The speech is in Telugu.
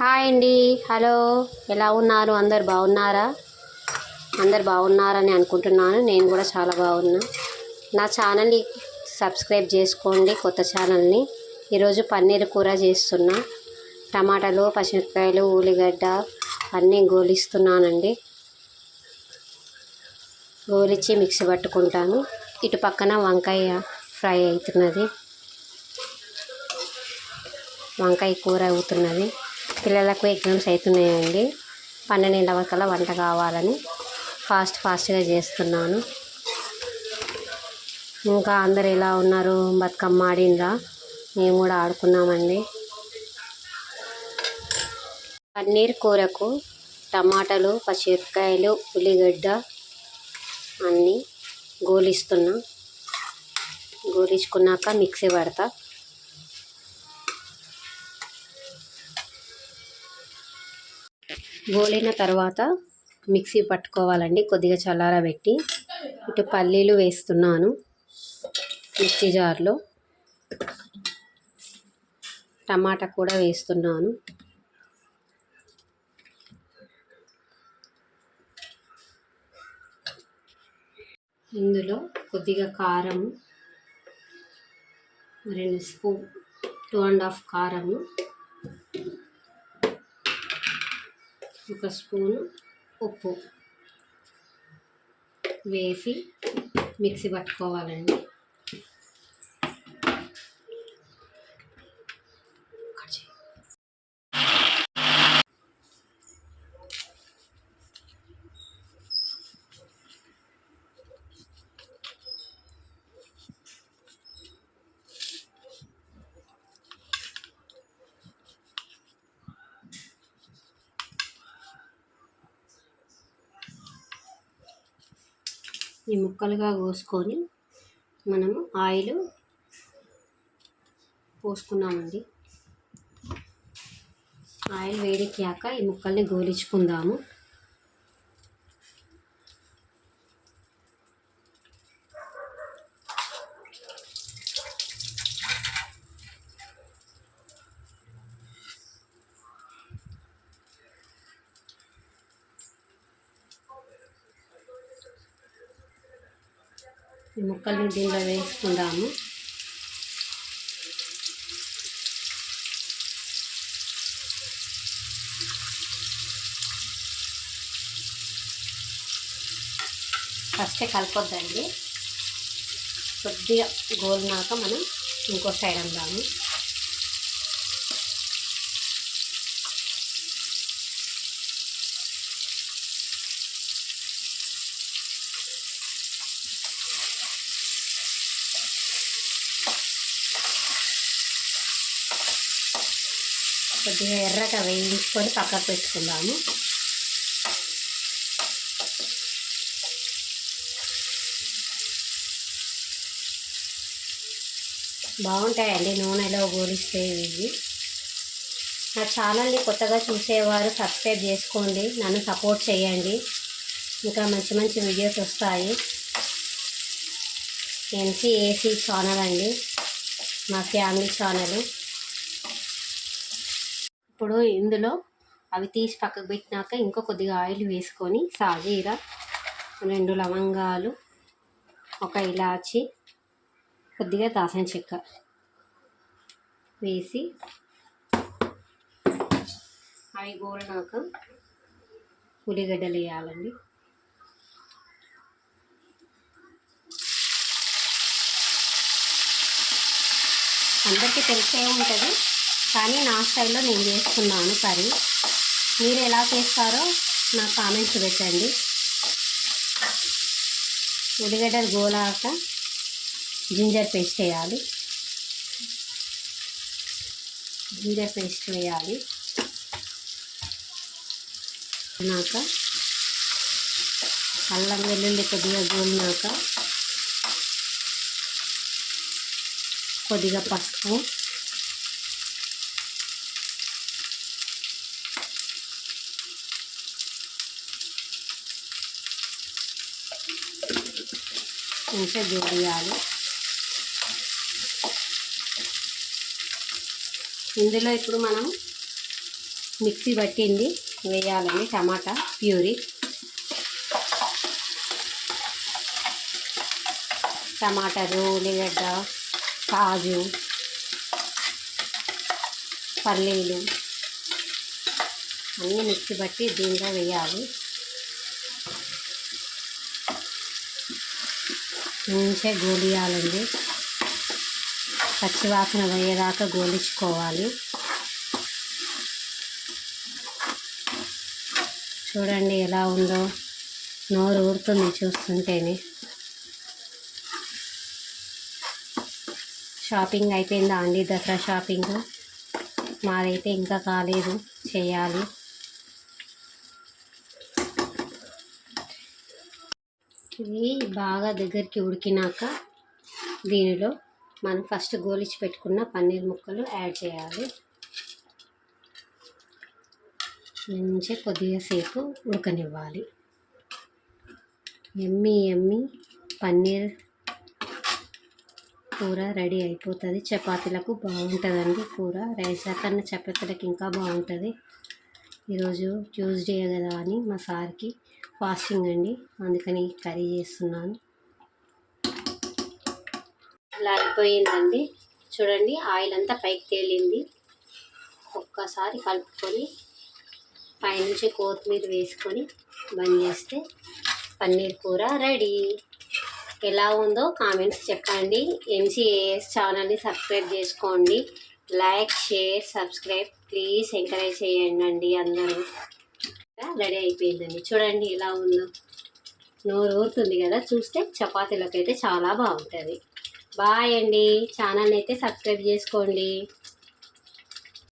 హాయ్ అండి. హలో. ఎలా ఉన్నారు? అందరు బాగున్నారా? అందరు బాగున్నారని అనుకుంటున్నాను. నేను కూడా చాలా బాగున్నా. నా ఛానల్ని సబ్స్క్రైబ్ చేసుకోండి కొత్త ఛానల్ని. ఈరోజు పన్నీర్ కూర చేస్తున్నా. టమాటాలు పచ్చిమిరపకాయలు ఉల్లిగడ్డ అన్నీ గోలిస్తున్నానండి. గోలిచ్చి మిక్సీ పట్టుకుంటాను. ఇటు పక్కన వంకాయ ఫ్రై అవుతున్నది. వంకాయ కూర అవుతున్నది. పిల్లలకు ఎగ్జామ్స్ అవుతున్నాయండి పన్నెండు వరకల్లా వంట కావాలని ఫాస్ట్ ఫాస్ట్గా చేస్తున్నాను. ఇంకా అందరు ఎలా ఉన్నారు? బతుకమ్మ ఆడిందా మేము కూడా ఆడుకున్నామండి. పన్నీర్ కూరకు టమాటాలు పచ్చిమిరపకాయలు ఉల్లిగడ్డ అన్నీ గోలిస్తున్నా. గోలించుకున్నాక మిక్సీ పడతా. గోలిన తర్వాత మిక్సీ పట్టుకోవాలండి. కొద్దిగా చల్లారబెట్టి ఇటు పల్లీలు వేస్తున్నాను మిక్సీ జార్లో. టమాటా కూడా వేస్తున్నాను. ఇందులో కొద్దిగా కారము రెండు స్పూన్ టూ అండ్ హాఫ్ కారము ఒక స్పూను ఉప్పు వేసి మిక్సీ పట్టుకోవాలండి. ఈ ముక్కలుగా కోసుకొని మనము ఆయిల్ పోసుకున్నామండి. ఆయిల్ వేడెక్కాక ఈ ముక్కల్ని గోలించుకుందాము. ఈ ముక్కల్ని దీనిలో వేసుకుందాము. ఫస్టే కలపొద్దండి. కొద్దిగా గోలినాక మనం ఇంకో సైడ్ అందాము. కొద్దిగా ఎర్రగా వేయించుకొని పక్కకు పెట్టుకుందాము. బాగుంటాయండి నూనెలో గోలిస్తే ఇవి. నా ఛానల్ని కొత్తగా చూసేవారు సబ్స్క్రైబ్ చేసుకోండి నన్ను సపోర్ట్ చేయండి. ఇంకా మంచి మంచి వీడియోస్ వస్తాయి. ఎన్సీ ఏసీ ఛానల్ అండి మా ఫ్యామిలీ ఛానల్. ఇప్పుడు ఇందులో అవి తీసి పక్కకు పెట్టినాక ఇంకో కొద్దిగా ఆయిల్ వేసుకొని సాజీర రెండు లవంగాలు ఒక ఇలాచి కొద్దిగా దాసం చెక్క వేసి అవి గోలినాక ఉల్లిగడ్డలు వేయాలండి. అందరికీ తెలిసే ఉంటుంది. కానీ నా స్టైల్లో నేను చేసుకున్నాను కర్రీ మీరు ఎలా చేస్తారో నా కామెంట్స్ పెట్టండి. ఉల్లిగడ్డలు గోలాక జింజర్ పేస్ట్ వేయాలి. జింజర్ పేస్ట్ వేయాలి. నాక అల్లం వెల్లుల్లి కొద్దిగా గోలినాక కొద్దిగా పసుపు కొంచెం జోడియాలి ఇందులో ఇప్పుడు మనం మిక్సీ పట్టింది వేయాలండి టమాటా ప్యూరీ. టమాటాలు ఉల్లిగడ్డ కాజు పల్లీలు అన్నీ మిక్సీ పట్టి దీంట్లో వేయాలి. మంచిగా గోలియాలండి. పచ్చివాసన పోయేదాకా గోలించుకోవాలి. చూడండి ఎలా ఉందో. నోరు ఊరుతుంది చూస్తుంటేనే. షాపింగ్ అయిపోయిందా అండి దసరా షాపింగ్? మాదైతే ఇంకా కాలేదు చేయాలి. ఇది బాగా దగ్గరికి ఉడికినాక దీనిలో మనం ఫస్ట్ గోలిచి పెట్టుకున్న పన్నీర్ ముక్కలు యాడ్ చేయాలి. మంచిగా కొద్దిగా సేపు ఉడకనివ్వాలి. ఎమ్మి ఎమ్మి పన్నీర్ కూర రెడీ అయిపోతుంది. చపాతీలకు బాగుంటుందండి కూర. రైస్ కన్నా చపాతీలకు ఇంకా బాగుంటుంది. ఈరోజు ట్యూస్డే కదా అని మా సార్కి ఫాస్టింగ్ అండి. అందుకని కర్రీ చేస్తున్నాను. ఇలా అయిపోయిందండి చూడండి ఆయిల్ అంతా పైకి తేలింది. ఒక్కసారి కలుపుకొని పైనుంచి కొత్తిమీర వేసుకొని బంద్ చేస్తే పన్నీర్ కూర రెడీ. ఎలా ఉందో కామెంట్స్ చెప్పండి. ఎంసీఏఎస్ ఛానల్ని సబ్స్క్రైబ్ చేసుకోండి. Like share subscribe please encourage చేయండి అందరూ. రెడీ అయిపోయిందండి. చూడండి ఎలా ఉందో. నోరు ఊరుతుంది కదా చూస్తే చపాతీలకైతే అయితే చాలా బాగుంటుంది. బాయ్ అండి. ఛానల్ అయితే సబ్స్క్రైబ్ చేసుకోండి.